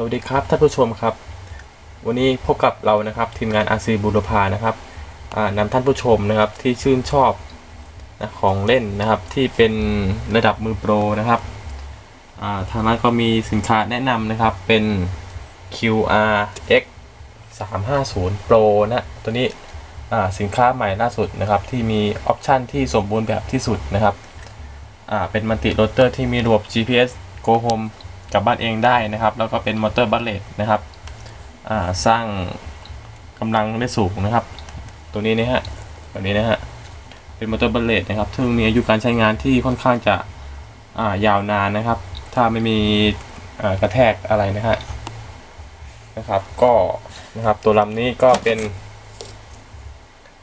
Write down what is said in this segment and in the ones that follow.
สวัสดีครับท่านผู้ชมครับ วันนี้พบกับเรานะครับทีมงานอาซีบุรพานะครับอ่านำท่านผู้ชมนะครับที่ชื่นชอบนะของเล่นนะครับที่เป็นระดับมือโปรนะครับทางร้นก็มีสินค้าแนะนำนะครับเป็น QRX 350 Pro นะตัวนี้สินค้าใหม่ล่าสุดนะครับที่มีออปชันที่สมบูรณ์แบบที่สุดนะครับเป็นมัลติโรเตอร์ที่มีระบบ GPS Go Home กลับบ้านเองได้นะครับ แล้วก็เป็นมอเตอร์บัลเลตนะครับสร้างกำลังได้สูงนะครับ ตัวนี้นะฮะแบบนี้นะฮะเป็นมอเตอร์บัลเลตนะครับซึ่งมีอายุการใช้งานที่ค่อนข้างจะายาวนานนะครับ ถ้าไม่มีกระแทกอะไรนะฮะนะครับ ก็นะครับตัวลำนี้ก็เป็น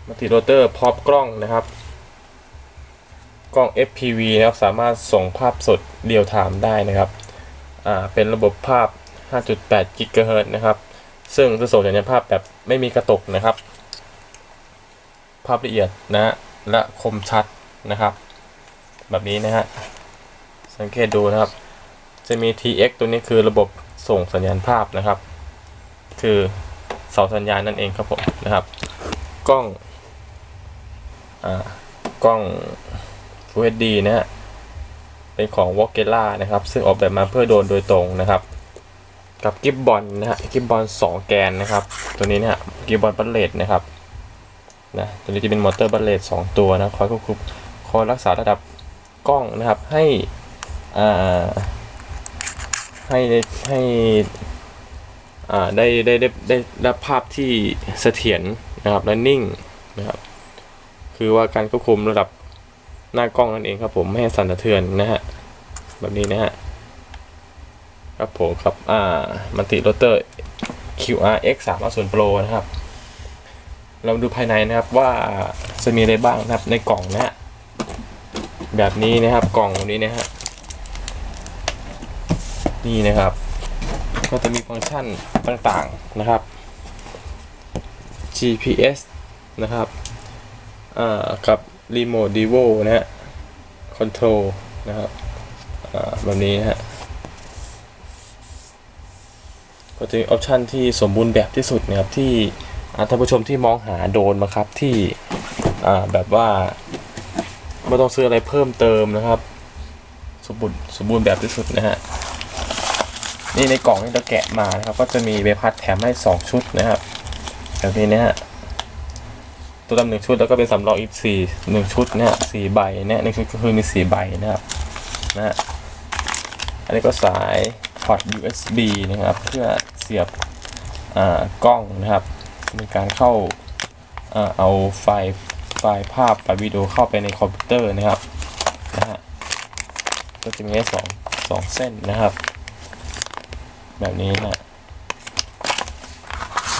มัลติโรเตอร์พร้อมกล้องนะครับ กล้อง FPV นะครับสามารถส่งภาพสดเรียลไทม์ได้นะครับ เป็นระบบภาพ 5.8กิกะเฮิรต์นะครับ ซึ่งจะส่งสัญญาณภาพแบบไม่มีกระตกนะครับ ภาพละเอียดนะฮะและคมชัดนะครับ แบบนี้นะฮะ สังเกตดูนะครับ จะมี TX ตัวนี้คือระบบส่งสัญญาณภาพนะครับ คือเสาสัญญาณนั่นเองครับผมนะครับ กล้อง อ่า กล้อง Full HD นะฮะ เป็นของ w o g e l a นะครับ ซึ่งออกแบบมาเพื่อโดนโดยตรงนะครับ กับกิบบอลนะฮะกิบบอล2แกนนะครับ ตัวนี้นะฮะกิบบอลบัลเลตนะครับนะตัวนี้จะเป็นมอเตอร์บัลเลต2ตัวนะคอยควบคุมคอยรักษาระดับกล้องนะครับให้อ่าให้ให้อ่าได้ได้ได้ได้ได้ภาพที่เสถียรนะครับและนิ่งนะครับคือว่าการควบคุมระดับ หน้ากล้องนั่นเองครับผมไม่ให้สั่นสะเทือนนะฮะแบบนี้นะฮะครับผมครับอ่ามันติโรเตอร์ QRX 350 Pro นะครับ เราดูภายในนะครับว่าจะมีอะไรบ้างนะครับในกล่องนะฮะแบบนี้นะครับกล่องนี้นะฮะนี่นะครับ ก็จะมีฟังก์ชันต่างๆนะครับ GPS นะครับ อ่า กับ รีโมทดีโวนะฮะคอนโทรลนะครับแบบนี้นะฮะก็จะมีออปชันที่สมบูรณ์แบบที่สุดนะครับที่ท่านผู้ชมที่มองหาโดนมาครับที่แบบว่าไม่ต้องซื้ออะไรเพิ่มเติมนะครับ สมบูรณ์สมบูรณ์แบบที่สุดนะฮะนี่ในกล่องที่เราแกะมานะครับ ก็จะมีใบพัดแถมให้ 2 ชุดนะครับแบบนี้นะฮะ ตัวดำหนึ่งชุดแล้วก็เป็นสำรองอีกสี่หนึ่งชุดเนี่ยสี่ใบเนี่ยหนึ่งชุดก็คือมีสี่ใบนะครับนะฮะอันนี้ก็สายพอร์ต USB นะครับเพื่อเสียบอ่ากล้องนะครับในการเข้าอ่าเอาไฟล์ไฟล์ภาพไฟล์วิดีโอเข้าไปในคอมพิวเตอร์นะครับนะฮะก็จะมีแค่สองสองเส้นนะครับ แบบนี้นะ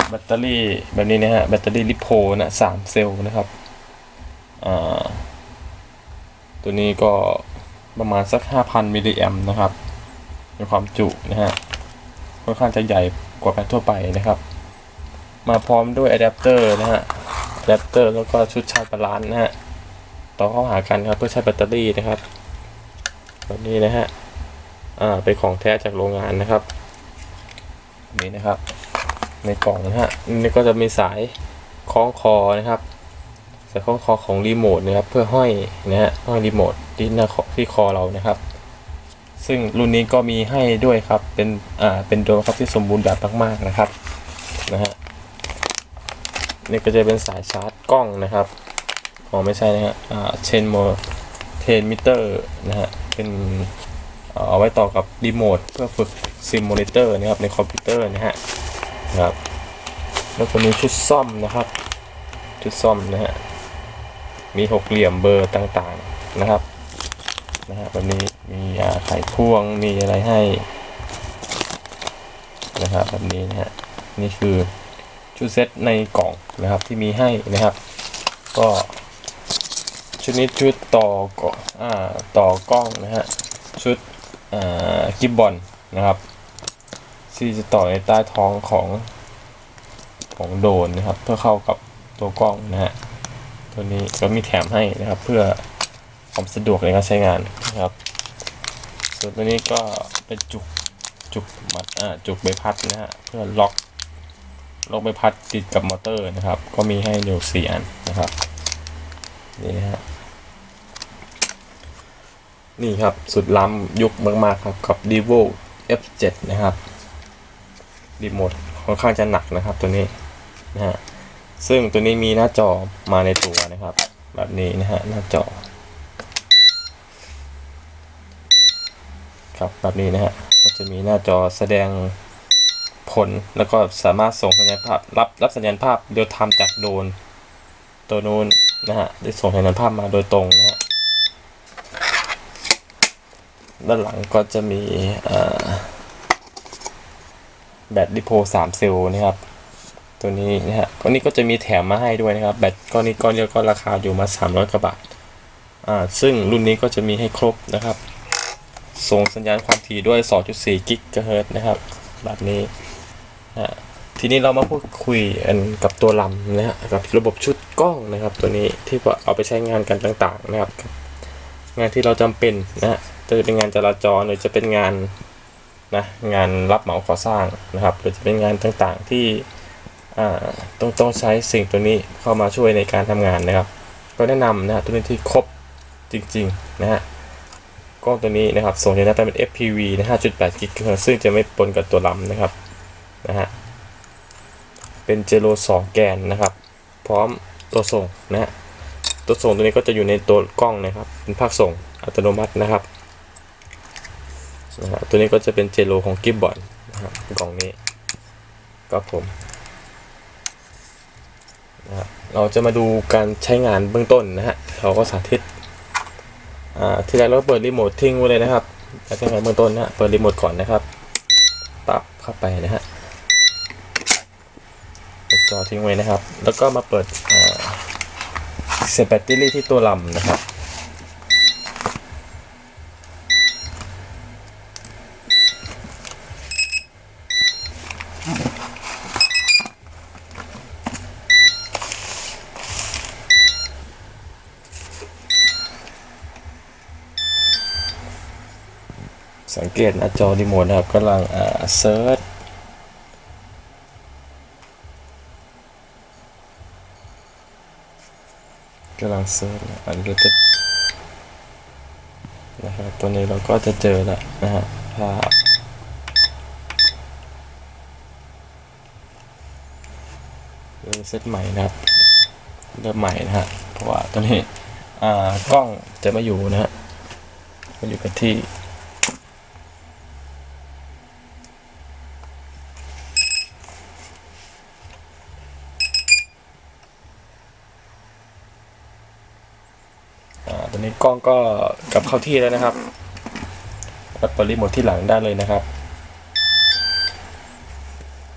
แบตเตอรี่แบบนี้นะฮะแบตเตอรี่ลิโพนะสามเซลล์นะครับอ่าตัวนี้ก็ประมาณสัก 5,000 มิลลิแอมนะครับในความจุนะฮะค่อนข้างจะใหญ่กว่าแบตทั่วไปนะครับ มาพร้อมด้วยอะแดปเตอร์นะฮะอะแดปเตอร์แล้วก็ชุดชาร์จบาลานซ์นะฮะต่อเข้าหากันครับเพื่อใช้แบตเตอรี่นะครับแบบนี้นะฮะอ่าเป็นของแท้จากโรงงานนะครับนี้นะครับ ในกล่องนะฮะนี่ก็จะมีสายคล้องคอนะครับสายคล้องคอของรีโมทนะครับเพื่อห้อยนะฮะห้อยรีโมทที่หน้าคอที่คอเรานะครับ ซึ่งรุ่นนี้ก็มีให้ด้วยครับเป็นอ่าเป็นโดรนครับที่สมบูรณ์แบบมากๆนะครับนะฮะนี่ก็จะเป็นสายชาร์จกล้องนะครับอ๋อไม่ใช่นะฮะอ่าเชนโมเทนมิเตอร์นะฮะเป็นเอาไว้ต่อกับรีโมทเพื่อฝึกซิมูเลเตอร์นะครับในคอมพิวเตอร์นะฮะ ครับ แล้วก็มีชุดซ่อมนะครับ ชุดซ่อมนะฮะ มีหกเหลี่ยมเบอร์ต่างๆนะครับ นะฮะแบบนี้มีอ่าไขควง มีอะไรให้ นะครับแบบนี้นะฮะ นี่คือชุดเซตในกล่องนะครับที่มีให้นะครับ ก็ชุดนี้ชุดต่อก่ออ่าต่อกล้องนะฮะ ชุดอ่ากิบบอลนะครับ ที่จะต่อในใต้ท้องของของโดนนะครับ เพื่อเข้ากับตัวกล้องนะฮะตัวนี้ก็มีแถมให้นะครับ เพื่อความสะดวกในการใช้งานนะครับ ส่วนตัวนี้ก็เป็นจุกจุกมัดอ่าจุกใบพัดนะฮะเพื่อล็อกล็อกใบพัดติดกับมอเตอร์นะครับ ก็มีให้อยู่สี่อันนะครับนี่นะฮะนี่ครับสุดล้ำยุคมากๆครับกับ d e v o F7 นะครับ รีโมทค่อนข้างจะหนักนะครับตัวนี้นะฮะซึ่งตัวนี้มีหน้าจอมาในตัวนะครับ แบบนี้นะฮะหน้าจอครับแบบนี้นะฮะก็จะมีหน้าจอแสดงผลแล้วก็สามารถส่งสัญญาณภาพรับรับสัญญาณภาพเรียลไทม์จากโดนตัวนู้นนะฮะได้ส่งสัญญาณภาพมาโดยตรงนะฮะด้านหลังก็จะมีอ่อ แบตลิโพ3เซลล์นะครับ ตัวนี้นะฮะก้อนนี้ก็จะมีแถมมาให้ด้วยนะครับ แบตก้อนนี้ก้อนเดียวก็ราคาอยู่มา300กว่าบาทอ่าซึ่งรุ่นนี้ก็จะมีให้ครบนะครับ ส่งสัญญาณความถี่ด้วย 2.4 กิกะเฮิรตซ์นะครับ แบบนี้นะฮะทีนี้เรามาพูดคุยกันกับตัวลำนะฮะกับระบบชุดกล้องนะครับ ตัวนี้ที่เอาไปใช้งานกันต่าง ๆ นะครับ งานที่เราจำเป็นนะฮะจะเป็นงานจราจรหรือจะเป็นงาน นะงานรับเหมาก่อสร้างนะครับหรือจะเป็นงานต่างๆที่ต้องต้องใช้สิ่งตัวนี้เข้ามาช่วยในการทำงานนะครับ ก็แนะนำนะตัวนี้ที่ครบจริงๆนะฮะกล้องตัวนี้นะครับส่งสัญญาณเป็น FPV นะ5.8กิกะเฮิรตซ์ซึ่งจะไม่ปนกับตัวลำนะครับนะฮะเป็นเจโล2แกนนะครับ พร้อมตัวส่งนะฮะตัวส่งตัวนี้ก็จะอยู่ในตัวกล้องนะครับ เป็นภาคส่งอัตโนมัตินะครับ ตัวนี้ก็จะเป็นเจโลของกิบบอนนะครับกล่องนี้ก็ผมนะฮะเราจะมาดูการใช้งานเบื้องต้นนะฮะเราก็สาธิตอ่าทีแรกเราเปิดรีโมททิ้งไว้เลยนะครับแล้งานเบื้องต้นนะฮะเปิดรีโมทก่อนนะครับปรับเข้าไปนะฮะเปิดจอทิ้งไว้นะครับ แล้วก็มาเปิดอ่าเสียบแบตเตอรี่ที่ตัวลำนะครับ สังเกตหน้าจอรีโมทนะครับกำลังอ่าเซิร์ชกำลังเซิร์ชอันนี้จะนะครับตัวนี้เราก็จะเจอแล้วนะฮะภาพเริ่มเซตใหม่นะครับเริ่มใหม่นะฮะเพราะว่าตัวนี้อ่ากล้องจะมาอยู่นะฮะมาอยู่กับที่ อนนี้กล้องก็กลับเข้าที่แล้วนะครับแล้วเปิดรีโมทที่หลังได้เลยนะครับ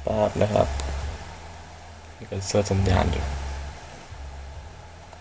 ปาบนะครับเป็นเสื้อสัญญาณอยู่